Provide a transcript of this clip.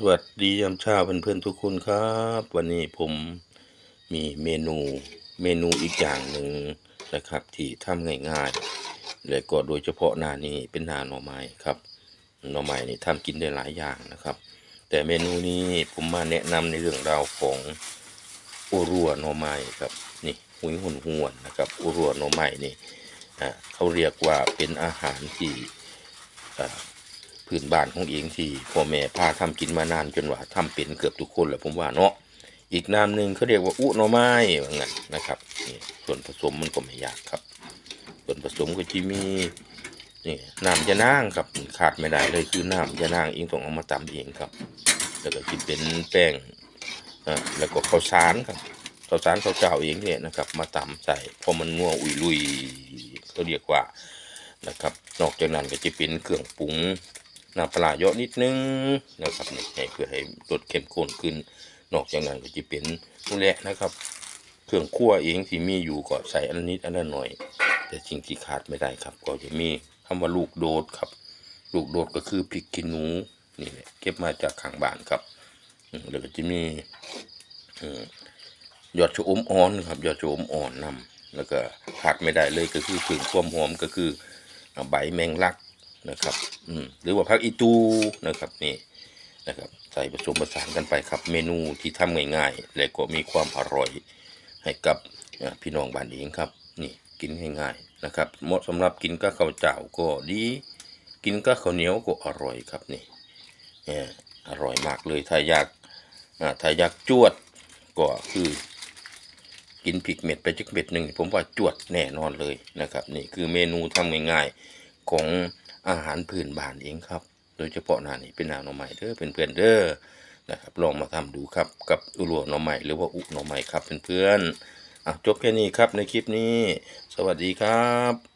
สวัสดียามเช้าเพื่อนๆทุกคนครับ วันนี้ผมมีเมนูเมนูอีกอย่างหนึ่งนะครับ ที่ทำง่ายๆและก็โดยเฉพาะหน้านี้เป็นหน้าหน่อไม้ครับหน่อไม้นี่ทำกินได้หลายอย่างนะครับ แต่เมนูนี้ผมมาแนะนำในเรื่องราวของอุรัวหน่อไม้ครับนี่หุยหุ่นหวนนะครับอุรัวหน่อไม้นี่อ่าเขาเรียกว่าเป็นอาหารที่อ่า พื้นบ้านของเองที่พ่อแม่พาทำกินมานานจนว่าทำเป็นเกือบทุกคนแหละผมว่าเนาะอีกนามหนึ่งเขาเรียกว่าอุหน่อไม้ว่างั้นนะครับนี่ส่วนผสมมันก็ไม่ยากครับ ส่วนผสมก็จะมีนี่น้ำยะนางครับขาดไม่ได้เลยคือน้ำยะนางเองต้องเอามาตำเองครับ แล้วก็จะเป็นแป้งอ่าแล้วก็ข้าวสารครับข้าวสารข้าวเจ้าเองเนี่ยนะครับ มาตำใส่พอมันงัวอุยลุยเขาเรียกว่านะครับ นอกจากนั้นก็จะเป็นเครื่องปรุง น้ำปลาเยอะนิดนึงนะครับให้เพื่อให้รสเข้มข้นขึ้น นอกจากนั้นก็จะเป็นนู่นแหละนะครับ เครื่องคั่วเองที่มีอยู่ก็ใส่อันนิดอันนั้นหน่อย แต่สิ่งที่ขาดไม่ได้ครับ ก็จะมีคำว่าลูกโดดครับ ลูกโดดก็คือพริกขี้หนูนี่แหละเก็บมาจากข้างบ้านครับแล้วก็จะมีอยอดชะอมอ่อนครับยอดชะอมอ่อนนำแล้วก็ขาดไม่ได้เลยก็คือถึงความหอมก็คือใบแมงลัก นะครับ อืมหรือว่าพักอีตูนะครับนี่นะครับ ใส่ผสมผสานกันไปครับ เมนูที่ทำง่ายๆ และก็มีความอร่อย ให้กับพี่น้องบ้านเองครับ นี่กินง่ายๆนะครับเหมาะสำหรับกินกับข้าวเจ้าก็ดี กินกับข้าวเหนียวก็อร่อยครับนี่เอออร่อยมากเลยถ้าอยากถ้าอยากจวดก็คือกินพริกเม็ดไปจักเม็ดหนึ่งผมว่าจวดแน่นอนเลยนะครับ นี่คือเมนูทำง่ายๆของ อาหารพื้นบ้านเองครับ โดยเฉพาะหน้านี้เป็นหน้าหน่อไม้เด้อเป็นเพื่อนเด้อนะครับลองมาทำดูครับกับอุลัวหน่อไม้หรือว่าอุหน่อไม้ครับเพื่อนๆอะจบแค่นี้ครับในคลิปนี้ สวัสดีครับ